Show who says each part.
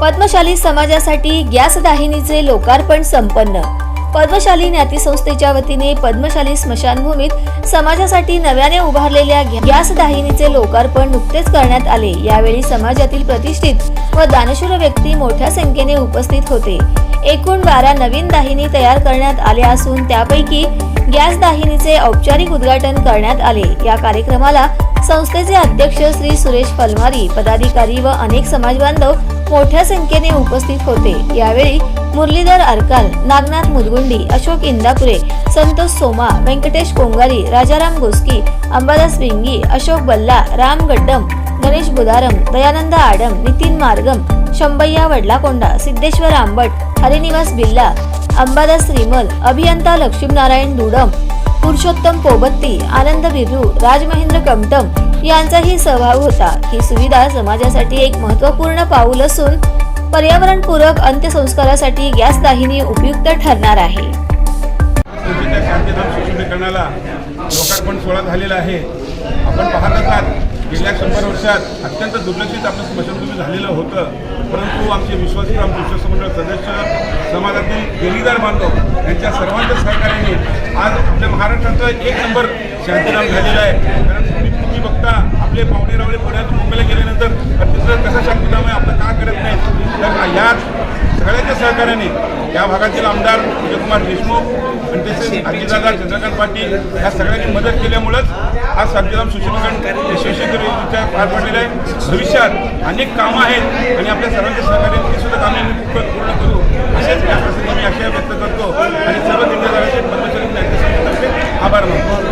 Speaker 1: पद्मशाली समाजासाठी गॅस दाहिनीचे लोकार्पण संपन्न. पद्मशाली ज्ञाती संस्थेच्या वतीने पद्मशाली स्मशानभूमीत समाजासाठी नव्याने उभारलेल्या गॅस दाहिनीचे लोकार्पण नुकतेच करण्यात आले. यावेळी समाजातील प्रतिष्ठित व दानशूर व्यक्ती मोठ्या संख्येने उपस्थित होते. एकूण बारा नवीन दाहिनी तयार करण्यात आल्या असून त्यापैकी गॅस दाहिनीचे औपचारिक उद्घाटन करण्यात आले. या कार्यक्रमाला संस्थेचे अध्यक्ष श्री सुरेश फलमारी पदाधिकारी व अनेक समाजबांधव मोठ्या संख्येने उपस्थित होते. यावेळी मुरलीधर अरकाल नागनाथ मुदगुंडी अशोक इंदापुरे संतोष सोमा व्यंकटेश कोंगारी राजाराम गोस्की अंबादास विंगी अशोक बल्ला राम गड्डम गणेश बुदारम दयानंद आडम नितीन मार्गम शंभय्या वडलाकोंडा सिद्धेश्वर आंबट हरिनिवास बिल्ला अंबादास श्रीमल अभियंता लक्ष्मीनारायण दुडम पुरुषोत्तम पोबत्ती आनंद बिरू राजमहेंद्र कमटम यांचाही सहभाग होता. ही सुविधा समाजासाठी एक महत्त्वपूर्ण पाऊल असून पर्यावरणपूरक अंत्यसंस्कारासाठी गॅस दाहिनी उपयुक्त ठरणार आहे.
Speaker 2: लोकार्पण सोहळा झालेला आहे. आपण पाहत असाल गेल्या शंभर वर्षात अत्यंत दुर्लक्षित आपलं स्मशानभूमी झालेलं होतं. परंतु आमचे विश्वासू आमचे विश्वास मंडळ सदस्य समाजातील गेलीदार बांधव यांच्या सर्वांच्या सहकार्याने आज आपल्या महाराष्ट्राचं एक नंबर शांतीराम झालेलं आहे. कारण तुम्ही तुम्ही बघता आपले पाहुणे रावळे पुण्यात मुंबईला गेल्यानंतर तिथं कसं शांतीराम आहे आपलं का करत नाही तर या सगळ्यांच्या सहकार्याने या भागातील आमदार विजयकुमार देशमुख आणि तसेच अजितदादा चंद्रकांत पाटील या सगळ्यांनी मदत केल्यामुळंच आज शांतीराम सुशोभीकरण यशस्वीरित्या पार पडलेलं आहे भविष्यात अनेक कामं आहेत आणि आपल्या सर्वांच्या सहकार्याने ते सुद्धा कामे पूर्ण करू असेच मी आशा व्यक्त करतो. आणि सर्व दिग्गजांचे कर्मचारी आभार मानतो.